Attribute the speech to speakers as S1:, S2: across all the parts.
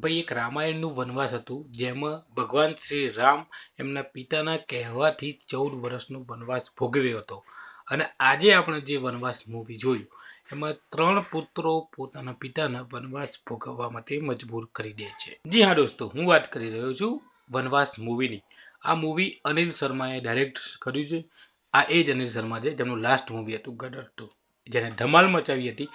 S1: ભાઈ, એક રામાયણનું વનવાસ હતું, જેમાં ભગવાન શ્રી રામ એમના પિતાના કહેવાથી ચૌદ વર્ષનો વનવાસ ભોગવ્યો હતો. અને આજે આપણે જે વનવાસ મૂવી જોયું, એમાં ત્રણ પુત્રો પોતાના પિતાના વનવાસ ભોગવવા માટે મજબૂર કરી દે છે. જી હા દોસ્તો, હું વાત કરી રહ્યો છું વનવાસ મૂવીની આ મૂવી અનિલ શર્માએ ડાયરેક્ટ કર્યું છે. આ એ જ અનિલ શર્મા છે, જેમનું લાસ્ટ મૂવી હતું ગદર ટુ, જેને ધમાલ મચાવી હતી.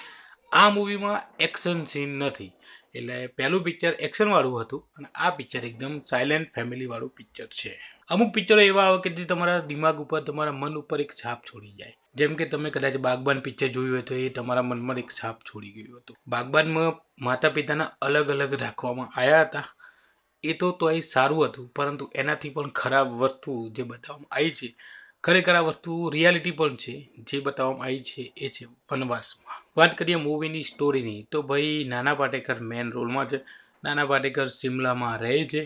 S1: આ મૂવીમાં એક્શન સીન નથી. એટલે પહેલું પિક્ચર એક્શનવાળું હતું અને આ પિક્ચર એકદમ સાયલેન્ટ ફેમિલીવાળું પિક્ચર છે. અમુક પિક્ચરો એવા આવે કે જે તમારા દિમાગ ઉપર, તમારા મન ઉપર એક છાપ છોડી જાય. જેમ કે તમે કદાચ બાગબાન પિક્ચર જોયું હોય તો એ તમારા મનમાં એક છાપ છોડી ગયું હતું. બાગબાનમાં માતા પિતાના અલગ અલગ રાખવામાં આવ્યા હતા. એ તો તો એ સારું હતું, પરંતુ એનાથી પણ ખરાબ વસ્તુ જે બતાવવામાં આવી છે, ખરેખર આ વસ્તુ રિયાલિટી પણ છે, જે બતાવવામાં આવી છે એ છે વનવાસમાં. વાત કરીએ મૂવીની સ્ટોરીની તો ભાઈ નાના પાટેકર મેન રોલમાં છે. નાના પાટેકર સિમલામાં રહે છે.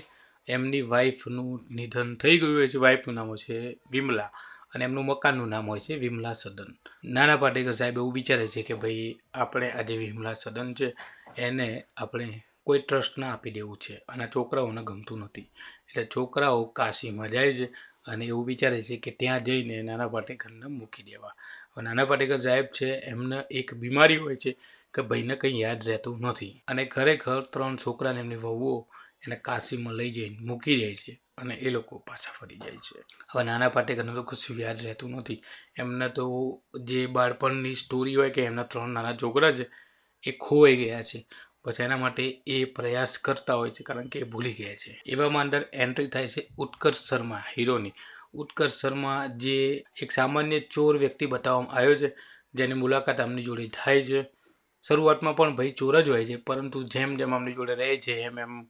S1: એમની વાઈફનું નિધન થઈ ગયું હોય છે. વાઈફનું નામ હોય છે વિમલા અને એમનું મકાનનું નામ હોય છે વિમલા સદન. નાના પાટેકર સાહેબ એવું વિચારે છે કે ભાઈ આપણે આજે વિમલા સદન છે, એને આપણે કોઈ ટ્રસ્ટ ના આપી દેવું છે અને છોકરાઓને ગમતું નથી. એટલે છોકરાઓ કાશીમાં જાય છે અને એવું વિચારે છે કે ત્યાં જઈને નાના પાટેકરને મૂકી દેવા. નાના પાટેકર સાહેબ છે, એમને એક બીમારી હોય છે કે ભાઈને કંઈ યાદ રહેતું નથી. અને ખરેખર ત્રણ છોકરાને એમની વહુઓ એને કાશીમાં લઈ જઈને મૂકી દે છે અને એ લોકો પાછા ફરી જાય છે. હવે નાના પાટેકરને તો કશું યાદ રહેતું નથી. એમને તો જે બાળપણની સ્ટોરી હોય કે એમના ત્રણ નાના છોકરા છે, એ ખોવાઈ ગયા છે. બસ એના માટે એ પ્રયાસ કરતા હોય છે, કારણ કે એ ભૂલી ગયા છે. એવામાં અંદર એન્ટ્રી થાય છે ઉત્કર્ષ શર્મા, હીરોની. ઉત્કર્ષ શર્મા જે એક સામાન્ય ચોર વ્યક્તિ બતાવવામાં આવ્યો છે, જેની મુલાકાત આમની જોડે થાય છે. શરૂઆતમાં પણ ભાઈ ચોર જ હોય છે, પરંતુ જેમ જેમ આમની જોડે રહે છે, એમ એમ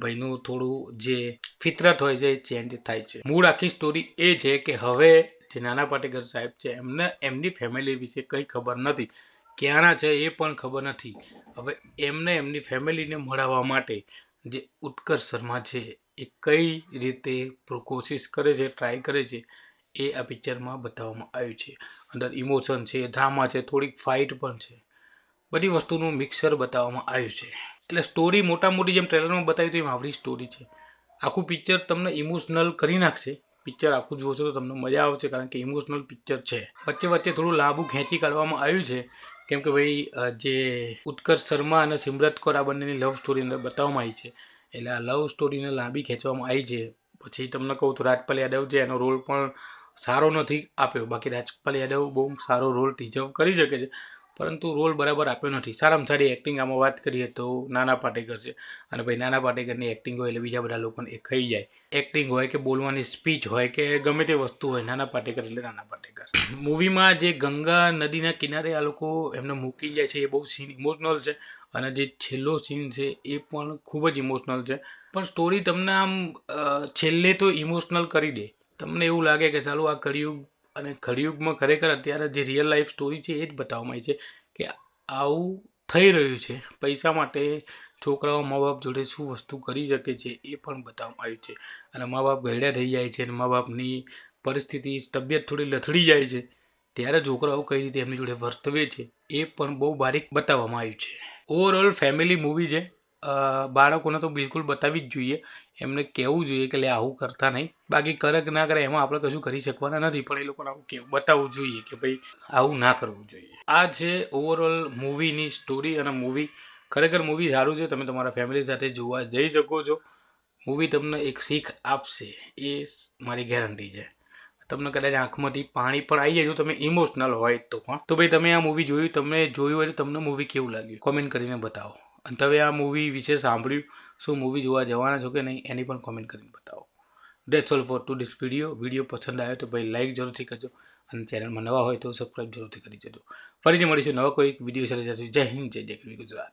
S1: ભાઈનું થોડું જે ફિતરત હોય છે, એ ચેન્જ થાય છે. મૂળ આખી સ્ટોરી એ છે કે હવે જે નાના પાટેકર સાહેબ છે, એમને, એમની ફેમિલી વિશે કંઈ ખબર નથી. ક્યાંના છે એ પણ ખબર નથી. હવે એમને એમની ફેમિલીને મળાવવા માટે જે ઉત્કર્ષ શર્મા છે એ કઈ રીતે કોશિશ કરે છે, ટ્રાય કરે છે, એ આ પિક્ચરમાં બતાવવામાં આવ્યું છે. અંદર ઇમોશન છે, ડ્રામા છે, થોડીક ફાઇટ પણ છે. બધી વસ્તુનું મિક્સર બતાવવામાં આવ્યું છે. એટલે સ્ટોરી મોટા મોટી જેમ ટ્રેલરમાં બતાવી તો એમ આવડી સ્ટોરી છે. આખું પિક્ચર તમને ઇમોશનલ કરી નાખશે. પિક્ચર આખું જોશો તો તમને મજા આવશે કારણ કે ઇમોશનલ પિક્ચર છે. વચ્ચે વચ્ચે થોડું લાંબુ ખેંચી કાઢવામાં આવ્યું છે. કેમ કે ભાઈ જે ઉત્કર્ષ શર્મા અને સિમરત કૌર આ બંનેની લવ સ્ટોરી અંદર બતાવવામાં આવી છે. એટલે આ લવ સ્ટોરીને લાંબી ખેંચવામાં આવી છે. પછી તમને કહું તો રાજપાલ યાદવ છે, એનો રોલ પણ સારો નથી આપ્યો. બાકી રાજપાલ યાદવ બહુ સારો રોલ ટીઝવ કરી શકે છે. પરંતુ રોલ બરાબર આપ્યો નથી. સારામાં સારી એક્ટિંગ આમાં વાત કરીએ તો નાના પાટેકર છે. અને ભાઈ નાના પાટેકરની એક્ટિંગ હોય એટલે બીજા બધા લોકોને એ ખાઈ જાય. એક્ટિંગ હોય કે બોલવાની સ્પીચ હોય કે ગમે તે વસ્તુ હોય, નાના પાટેકર એટલે નાના પાટેકર. મૂવીમાં જે ગંગા નદીના કિનારે આ લોકો એમને મૂકી જાય છે, એ બહુ સીન ઇમોશનલ છે. અને જે છેલ્લો સીન છે, એ પણ ખૂબ જ ઇમોશનલ છે. પણ સ્ટોરી તમને આમ છેલ્લે તો ઇમોશનલ કરી દે. તમને એવું લાગે કે ચાલો આ કળિયુગ અને કળિયુગમાં ખરેખર અત્યારે જે રિયલ લાઈફ સ્ટોરી છે, એ જ બતાવવામાં આવી છે કે આવું થઈ રહ્યું છે. પૈસા માટે છોકરાઓ મા બાપ જોડે શું વસ્તુ કરી શકે છે, એ પણ બતાવવામાં આવ્યું છે. અને મા બાપ ગયડા થઈ જાય છે અને મા બાપની પરિસ્થિતિ, તબિયત થોડી લથડી જાય છે, ત્યારે છોકરાઓ કઈ રીતે એમની જોડે વર્તવે છે, એ પણ બહુ બારીક બતાવવામાં આવ્યું છે. ઓવરઓલ ફેમિલી મૂવી છે. બાળકોને તો બિલકુલ બતાવવી જ જોઈએ. એમને કહેવું જોઈએ કે લે આવું કરતા નહીં. બાકી કરે કે ના કરે એમાં આપણે કશું કરી શકવાના નથી. પણ એ લોકોને આવું કહેવું બતાવવું જોઈએ કે ભાઈ આવું ના કરવું જોઈએ. આ છે ઓવરઓલ મૂવીની સ્ટોરી અને મૂવી ખરેખર મૂવી સારું છે. તમે તમારા ફેમિલી સાથે જોવા જઈ શકો છો. મૂવી તમને એક શીખ આપશે. એ મારી ગેરંટી છે. તમને કદાચ આંખમાંથી પાણી પણ આવી જાય જો તમે ઇમોશનલ હોય તો હા તો ભાઈ તમે આ મૂવી જોયું, તમે જોયું હોય તો તમને મૂવી કેવું લાગ્યું? કોમેન્ટ કરીને બતાવો. અને તમે આ મૂવી વિશે સાંભળ્યું, શું મૂવી જોવા જવાના છો કે નહીં, એની પણ કોમેન્ટ કરીને બતાવો. That's all for today's video video પસંદ આવ્યો તો ભાઈ લાઇક જરૂરથી કરજો અને ચેનલમાં નવા હોય તો સબસ્ક્રાઈબ જરૂરથી કરી દેજો. ફરીથી મળીશું નવા કોઈ વીડિયો સાથે. જય હિન્દ, જય જય ગુજરાત.